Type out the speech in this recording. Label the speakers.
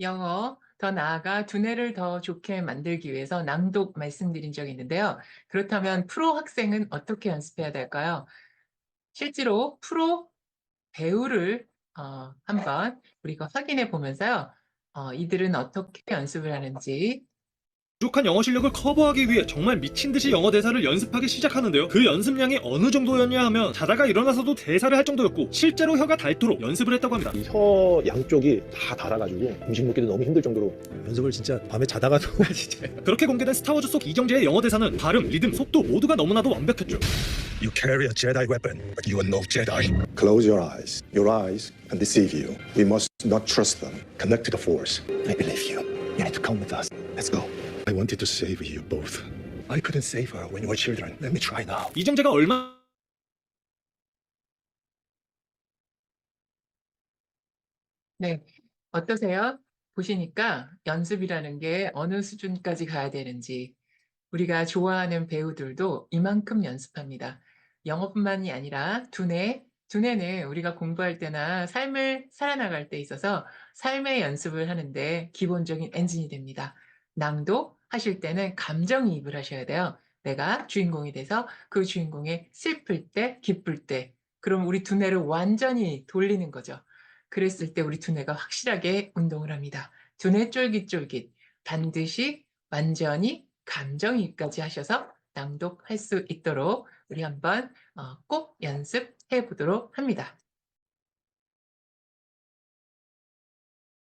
Speaker 1: 영어, 더 나아가 두뇌를 더 좋게 만들기 위해서 낭독 말씀드린 적이 있는데요. 그렇다면 프로 학생은 어떻게 연습해야 될까요? 실제로 프로 배우를 어, 한번 우리가 확인해 보면서요. 어, 이들은 어떻게 연습을 하는지
Speaker 2: 부족한 영어 실력을 커버하기 위해 정말 미친 듯이 영어 대사를 연습하기 시작하는데요. 그 연습량이 어느 정도였냐 하면 자다가 일어나서도 대사를 할 정도였고 실제로 혀가 닳도록 연습을 했다고 합니다.
Speaker 3: 이 혀 양쪽이 다 닳아가지고 음식 먹기도 너무 힘들 정도로
Speaker 4: 연습을 진짜 밤에 자다가도
Speaker 2: 그렇게 공개된 스타워즈 속 이정재의 영어 대사는 발음, 리듬, 속도 모두가 너무나도 완벽했죠.
Speaker 4: You carry a Jedi weapon, but you are no Jedi.
Speaker 5: Close your eyes. Your eyes can deceive you. We must not trust them.
Speaker 4: Connect to the Force. I believe you. You need to come with us. Let's go. I wanted to save you both. I couldn't save her when you were children. Let me try now.
Speaker 2: 이정재가 얼마
Speaker 1: 네, 어떠세요? 보시니까 연습이라는 게 어느 수준까지 가야 되는지 우리가 좋아하는 배우들도 이만큼 연습합니다. 영어뿐만이 아니라 두뇌, 두뇌는 우리가 공부할 때나 삶을 살아나갈 때 있어서 삶의 연습을 하는데 기본적인 엔진이 됩니다. 낭독 하실 때는 감정이입을 하셔야 돼요. 내가 주인공이 돼서 그 주인공의 슬플 때, 기쁠 때, 그럼 우리 두뇌를 완전히 돌리는 거죠. 그랬을 때 우리 두뇌가 확실하게 운동을 합니다. 두뇌 쫄깃쫄깃 반드시 완전히 감정이입까지 하셔서 낭독할 수 있도록 우리 한번 어, 꼭 연습해 보도록 합니다.